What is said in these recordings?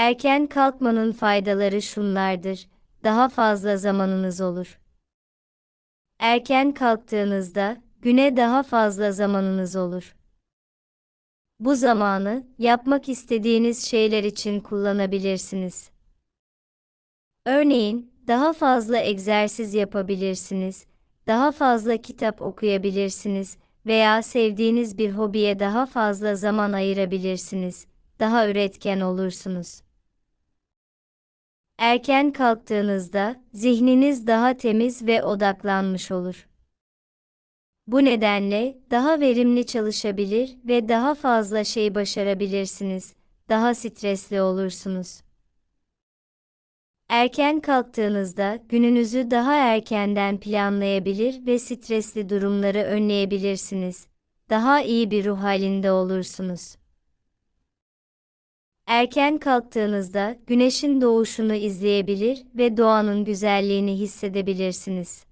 Erken kalkmanın faydaları şunlardır. Daha fazla zamanınız olur. Erken kalktığınızda güne daha fazla zamanınız olur. Bu zamanı yapmak istediğiniz şeyler için kullanabilirsiniz. Örneğin, daha fazla egzersiz yapabilirsiniz, daha fazla kitap okuyabilirsiniz veya sevdiğiniz bir hobiye daha fazla zaman ayırabilirsiniz. Daha üretken olursunuz. Erken kalktığınızda zihniniz daha temiz ve odaklanmış olur. Bu nedenle daha verimli çalışabilir ve daha fazla şey başarabilirsiniz. Daha stresli olursunuz. Erken kalktığınızda gününüzü daha erkenden planlayabilir ve stresli durumları önleyebilirsiniz. Daha iyi bir ruh halinde olursunuz. Erken kalktığınızda güneşin doğuşunu izleyebilir ve doğanın güzelliğini hissedebilirsiniz.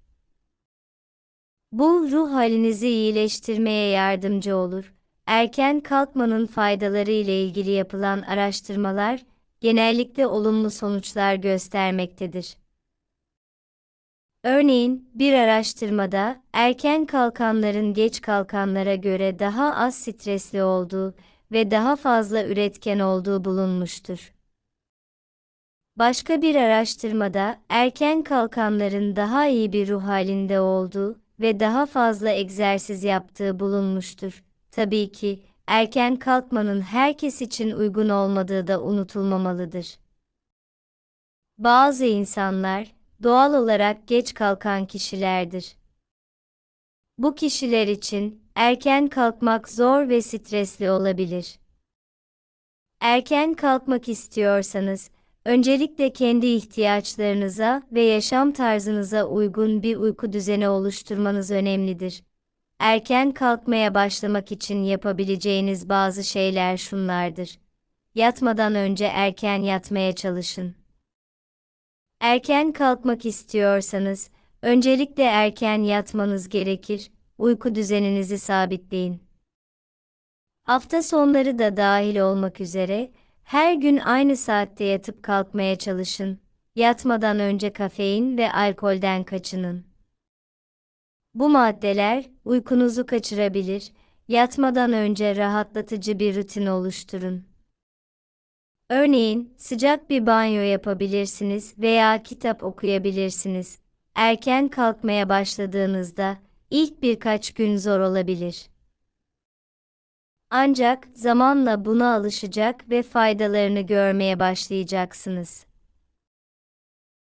Bu ruh halinizi iyileştirmeye yardımcı olur. Erken kalkmanın faydaları ile ilgili yapılan araştırmalar genellikle olumlu sonuçlar göstermektedir. Örneğin, bir araştırmada erken kalkanların geç kalkanlara göre daha az stresli olduğu ve daha fazla üretken olduğu bulunmuştur. Başka bir araştırmada erken kalkanların daha iyi bir ruh halinde olduğu ve daha fazla egzersiz yaptığı bulunmuştur. Tabii ki erken kalkmanın herkes için uygun olmadığı da unutulmamalıdır. Bazı insanlar doğal olarak geç kalkan kişilerdir. Bu kişiler için erken kalkmak zor ve stresli olabilir. Erken kalkmak istiyorsanız, öncelikle kendi ihtiyaçlarınıza ve yaşam tarzınıza uygun bir uyku düzeni oluşturmanız önemlidir. Erken kalkmaya başlamak için yapabileceğiniz bazı şeyler şunlardır. Yatmadan önce erken yatmaya çalışın. Erken kalkmak istiyorsanız, öncelikle erken yatmanız gerekir, uyku düzeninizi sabitleyin. Hafta sonları da dahil olmak üzere, her gün aynı saatte yatıp kalkmaya çalışın. Yatmadan önce kafein ve alkolden kaçının. Bu maddeler uykunuzu kaçırabilir, yatmadan önce rahatlatıcı bir rutin oluşturun. Örneğin, sıcak bir banyo yapabilirsiniz veya kitap okuyabilirsiniz. Erken kalkmaya başladığınızda, ilk birkaç gün zor olabilir. Ancak zamanla buna alışacak ve faydalarını görmeye başlayacaksınız.